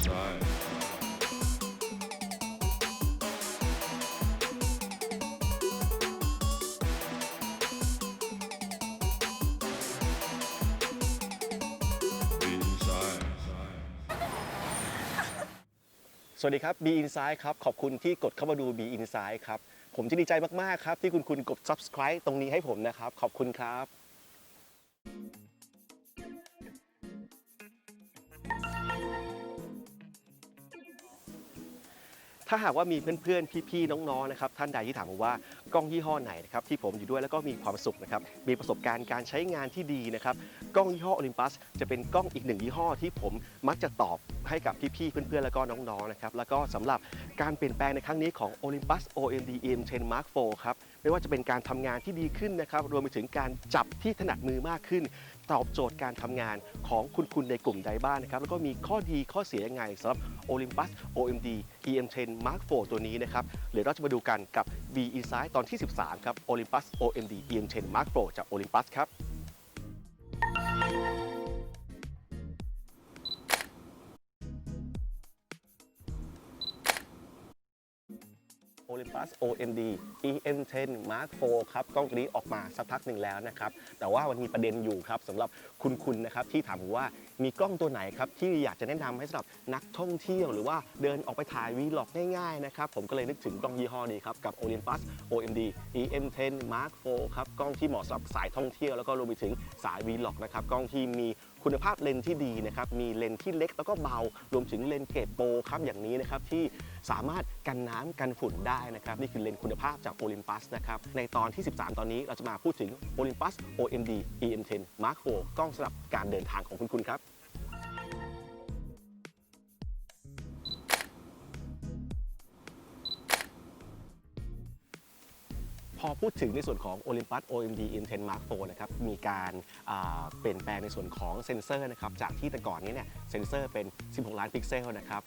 inside. Be inside. สวัสดีครับ B Inside ครับ ขอบคุณที่กดเข้ามาดู B Inside ครับ ผมจะดีใจมาก ๆ ครับ ที่คุณคุณกด subscribe ตรงนี้ให้ผมนะครับ ขอบคุณครับ ถ้าหากว่ามีเพื่อนๆ พี่ๆ น้องๆ นะครับท่านใดที่ถามผมว่ากล้องยี่ห้อไหนนะครับที่ผมอยู่ด้วยแล้วก็มีความสุขนะครับมีประสบการณ์การใช้งานที่ดีนะครับกล้องยี่ห้อ Olympus จะเป็นกล้องอีกหนึ่งยี่ห้อที่ผมมักจะตอบให้กับพี่ๆ เพื่อนๆ แล้วก็น้องๆ นะครับแล้วก็สำหรับการเปลี่ยนแปลงในครั้งนี้ของ Olympus OMD EM10 Mark IV ครับไม่ว่าจะเป็นการทำงานที่ดีขึ้นนะครับรวมไปถึงการจับที่ถนัดมือมากขึ้น ตอบโจทย์การทำงานของคุณคุณในกลุ่มใดบ้างนะครับ แล้วก็มีข้อดีข้อเสียยังไงสำหรับ Olympus OMD EM10 Mark IV ตัวนี้นะครับเดี๋ยวเราจะมาดูกันกับ B Insight ตอนที่ 13 ครับ Olympus OMD EM10 Mark IV จาก Olympus ครับ Olympus OMD EM10 Mark IV ครับกล้องตัวนี้ออกมาสักพักหนึ่งแล้วนะครับ แต่ว่ามันมีประเด็นอยู่ครับสำหรับคุณคุณนะครับที่ถามผมว่ามีกล้องตัวไหนครับที่อยากจะแนะนำให้สำหรับนักท่องเที่ยว หรือว่าเดินออกไปถ่ายวีล็อกง่ายๆนะครับผมก็เลยนึกถึงกล้องยี่ห้อนี้ครับกับ Olympus OMD EM10 Mark IV ครับกล้องที่เหมาะสำหรับสายท่องเที่ยวแล้วก็รวมไปถึงสายวีล็อกนะครับกล้องที่มี คุณภาพเลนส์ที่ดีนะครับมีเลนส์ที่เล็กแล้วก็เบารวมถึงเลนส์เกรดโปรครับอย่างนี้นะครับที่สามารถกันน้ำกันฝุ่นได้นะครับนี่คือเลนส์คุณภาพจากโอลิมปัสนะครับในตอนที่ 13 ตอนนี้เราจะมาพูดถึง Olympus OMD EM10 Mark IV กล้องสำหรับการเดินทางของคุณคุณครับ พอพูดถึงในส่วนของ Olympus OMD M10 Mark IV นะครับมีการเปลี่ยนแปลงในส่วนของเซ็นเซอร์นะครับจากที่แต่ก่อนนี้เนี่ยเซ็นเซอร์เป็น 16 ล้านพิกเซลนะครับ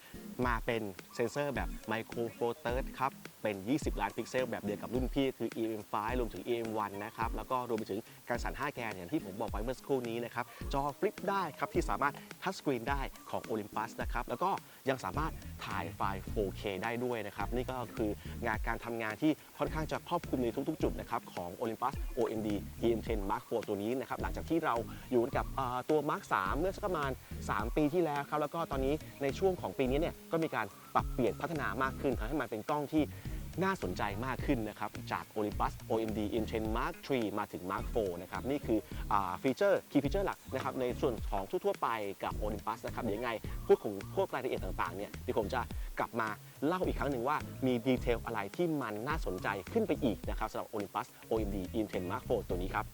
มาเป็นเซ็นเซอร์แบบ Micro Four Third ครับเป็น 20 ล้านพิกเซล แบบเดียวกับรุ่นพี่คือ EM5 รวมถึง EM1 นะครับแล้วก็รวมไปถึงการสั่น 5 แกนอย่างที่ผมบอกไว้เมื่อสักครู่นี้นะครับจอฟลิปได้ครับที่สามารถทัชสกรีนได้ของ Olympus นะครับแล้วก็ ยังสามารถถ่ายไฟล์ 4K ได้ด้วยนะครับ นี่ก็คืองานการทำงานที่ค่อนข้างจะครอบคลุมในทุกๆ จุดนะครับของ Olympus OMD EM10 Mark IV ตัวนี้นะครับ หลังจากที่เราอยู่กับตัว Mark 3 เมื่อสักประมาณ 3 ปีที่แล้วครับ แล้วก็ตอนนี้ในช่วงของปีนี้เนี่ยก็มีการปรับเปลี่ยนพัฒนามากขึ้นทำให้มันเป็นกล้องที่ น่าสนใจมากขึ้นนะครับ จาก Olympus OMD EM10 Mark III มาถึง Mark IV นะครับ นี่คืออฟีเจอร์คีย์ฟีเจอร์หลักนะครับในส่วนของทั่วๆไปกับ Olympus นะครับเดี๋ยวยังไงพูดของพวกรายละเอียดต่างๆเนี่ยเดี๋ยวผมจะกลับมาเล่าอีกครั้งหนึ่งว่ามีดีเทลอะไรที่มันน่าสนใจขึ้นไปอีกนะครับสำหรับ Olympus OMD EM10 Mark IV ตัวนี้ครับ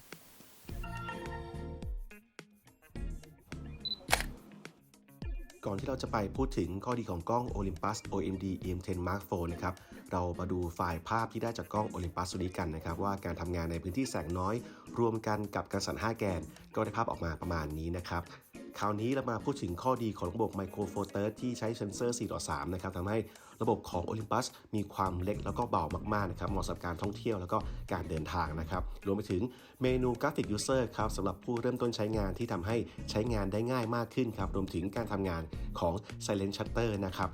ก่อนที่เราจะไปพูดถึงข้อดีของกล้อง Olympus OMD EM10 Mark IV นะครับ เรามาดูไฟล์ภาพที่ได้จากกล้อง Olympus ตัวนี้กันนะครับ ว่าการทำงานในพื้นที่แสงน้อย รวมกันกับการสั่น5แกน ก็ได้ภาพออกมาประมาณนี้นะครับคราวนี้เรามาพูดถึงข้อดีของระบบ Micro Four Third ที่ใช้เซนเซอร์ 4 ต่อ 3 นะครับทำให้ระบบของ Olympus มีความเล็กแล้วก็เบามากๆนะครับเหมาะสำหรับการท่องเที่ยวแล้วก็การเดินทางนะครับ รวมไปถึงเมนูกราฟิก User ครับสำหรับผู้เริ่มต้นใช้งานที่ทำให้ใช้งานได้ง่ายมากขึ้นครับ รวมถึงการทำงานของ Silent Shutter นะครับ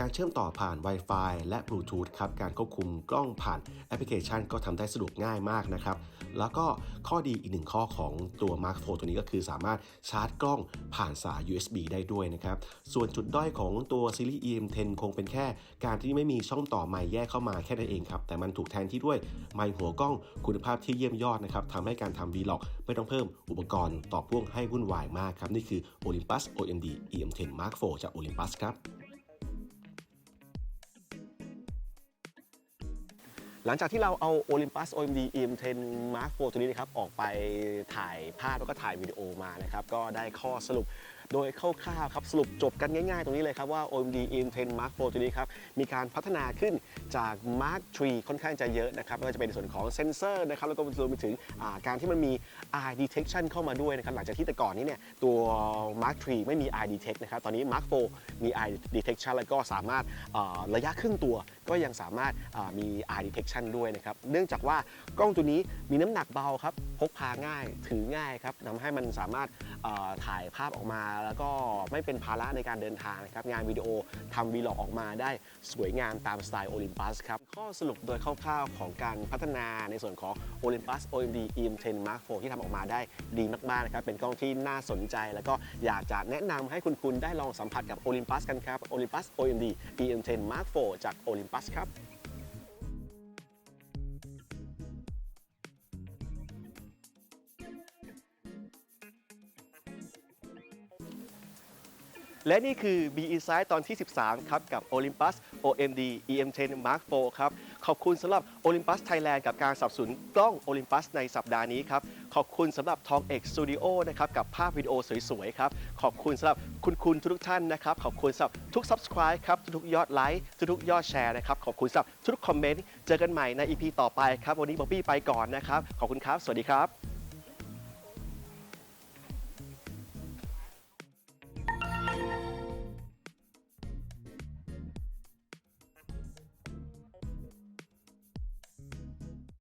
การเชื่อมต่อผ่าน Wi-Fi และ Bluetooth ครับการควบคุมกล้องผ่านแอปพลิเคชันก็ทำได้สะดวกง่ายมากนะครับ แล้วก็ข้อดีอีกหนึ่งข้อของตัว Mark IV ตัวนี้ก็คือสามารถชาร์จกล้องผ่านสาย USB ได้ด้วยนะครับ ส่วนจุดด้อยของตัวซีรีส์ EM10 คงเป็นแค่การที่ไม่มีช่องต่อไมค์แยกเข้ามาแค่นั้นเองครับ แต่มันถูกแทนที่ด้วยไมค์หัวกล้องคุณภาพที่เยี่ยมยอดนะครับทำให้การทำ Vlog ไม่ต้องเพิ่มอุปกรณ์ต่อพ่วงให้วุ่นวายมากครับ นี่คือ Olympus OMD EM10 Mark IV จาก Olympus ครับ หลังจากที่เราเอา Olympus OMD EM10 Mark IV ตัวนี้นะครับออกไปถ่ายภาพแล้วก็ถ่ายวิดีโอมานะครับก็ได้ข้อสรุปโดยคร่าวๆครับสรุปจบกันง่ายๆ ตรงนี้เลยครับว่า OMD EM10 Mark IV ตัวนี้ครับมีการพัฒนาขึ้นจาก Mark III ค่อนข้างจะเยอะนะครับไม่ว่าจะเป็นในส่วนของเซนเซอร์นะครับแล้วก็รวมไปถึงการที่มันมี eye detection เข้ามาด้วยนะครับหลังจากที่แต่ก่อนนี้เนี่ยตัว Mark III ไม่มี eye detect นะครับตอนนี้ Mark IV มี eye detection แล้วก็สามารถระยะครึ่งตัว ก็ยังสามารถมี eye detection ด้วยนะครับ เนื่องจากว่ากล้องตัวนี้มีน้ำหนักเบาครับ พกพาง่าย ถือง่ายครับทำให้มันสามารถถ่ายภาพออกมา แล้วก็ไม่เป็นภาระในการเดินทางนะครับ งานวิดีโอทำวีล็อกออกมาได้สวยงามตามสไตล์โอลิมปัสครับ ข้อสรุปโดยคร่าวๆของการพัฒนาในส่วนของ Olympus OMD EM10 Mark IV ที่ทำออกมาได้ดีมากๆนะครับ เป็นกล้องที่น่าสนใจ แล้วก็อยากจะแนะนำให้คุณคุณได้ลองสัมผัสกับ Olympus กันครับ Olympus OMD EM10 Mark IV จาก Olympus ครั และนี่คือ B Insight ตอนที่ 13 ครับ กับ Olympus OMD EM10 Mark IV ครับ ขอบคุณสำหรับ Olympus Thailand กับการสนับสนุนกล้อง Olympus ในสัปดาห์นี้ครับ ขอบคุณสำหรับ Tong X Studio นะครับ กับภาพวิดีโอสวยๆ ครับ ขอบคุณสำหรับคุณคุณทุกท่านนะครับ ขอบคุณสำหรับทุก Subscribe ครับ ทุกๆยอดไลค์ ทุกๆยอดแชร์นะครับ ขอบคุณสำหรับทุกๆคอมเมนต์ เจอกันใหม่ใน EP ต่อไปครับ วันนี้บ๊อบบี้ไปก่อนนะครับ ขอบคุณครับ สวัสดีครับ